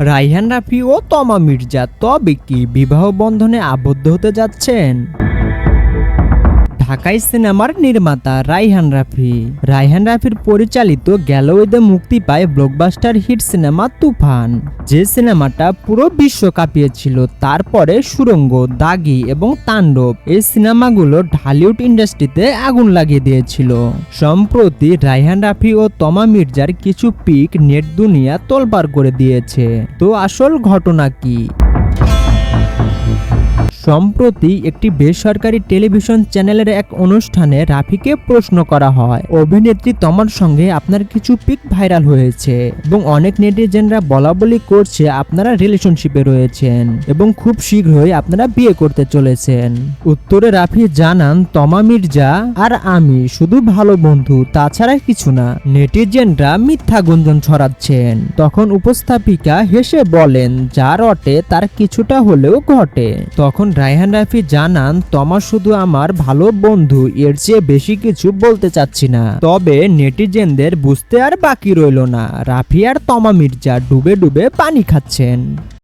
রাইহান রাফি ও তমা মির্জা তবে কি বিবাহ বন্ধনে আবদ্ধ হতে যাচ্ছেন? ঢাকাই সিনেমার নির্মাতা রাইহান রাফি। রাইহান রাফির পরিচালিত গ্যালোয়েদে মুক্তি পায় ব্লকবাস্টার হিট সিনেমা তুফান। যে সিনেমাটা পুরো বিশ্ব কাঁপিয়েছিল, তারপরে সুরঙ্গ, দাগি এবং তাণ্ডব, এই সিনেমাগুলো ঢালিউড ইন্ডাস্ট্রিতে আগুন লাগিয়ে দিয়েছিল। সম্প্রতি রাইহান রাফি ও তমা মির্জার কিছু পিক নেট দুনিয়া তোলপাড় করে দিয়েছে। তো আসল ঘটনা কি? সম্প্রতি একটি বেসরকারি টেলিভিশন চ্যানেলের এক অনুষ্ঠানে রাফিকে প্রশ্ন করা হয়। অভিনেত্রী তমার সঙ্গে আপনার কিছু পিক ভাইরাল হয়েছে এবং অনেক নেটিজেনরা বলা বলি করছে আপনারা রিলেশনশিপে রয়েছেন এবং খুব শীঘ্রই আপনারা বিয়ে করতে চলেছেন। উত্তরে রাফি জানান, তমা, মির্জা আর আমি শুধু ভালো বন্ধু, তাছাড়া কিছু না। নেটিজেনরা মিথ্যা গুঞ্জন ছড়াচ্ছেন তখন উপস্থাপিকা হেসে বলেন যা রটে তার কিছুটা হলেও ঘটে তখন রায়হান রাফি জানান তমা শুধু আমার ভালো বন্ধু, এর চেয়ে বেশি কিছু বলতে চাচ্ছি না। তবে নেটিজেনদের বুঝতে আর বাকি রইল না। রাফি আর তমা মির্জা ডুবে ডুবে পানি খাচ্ছেন।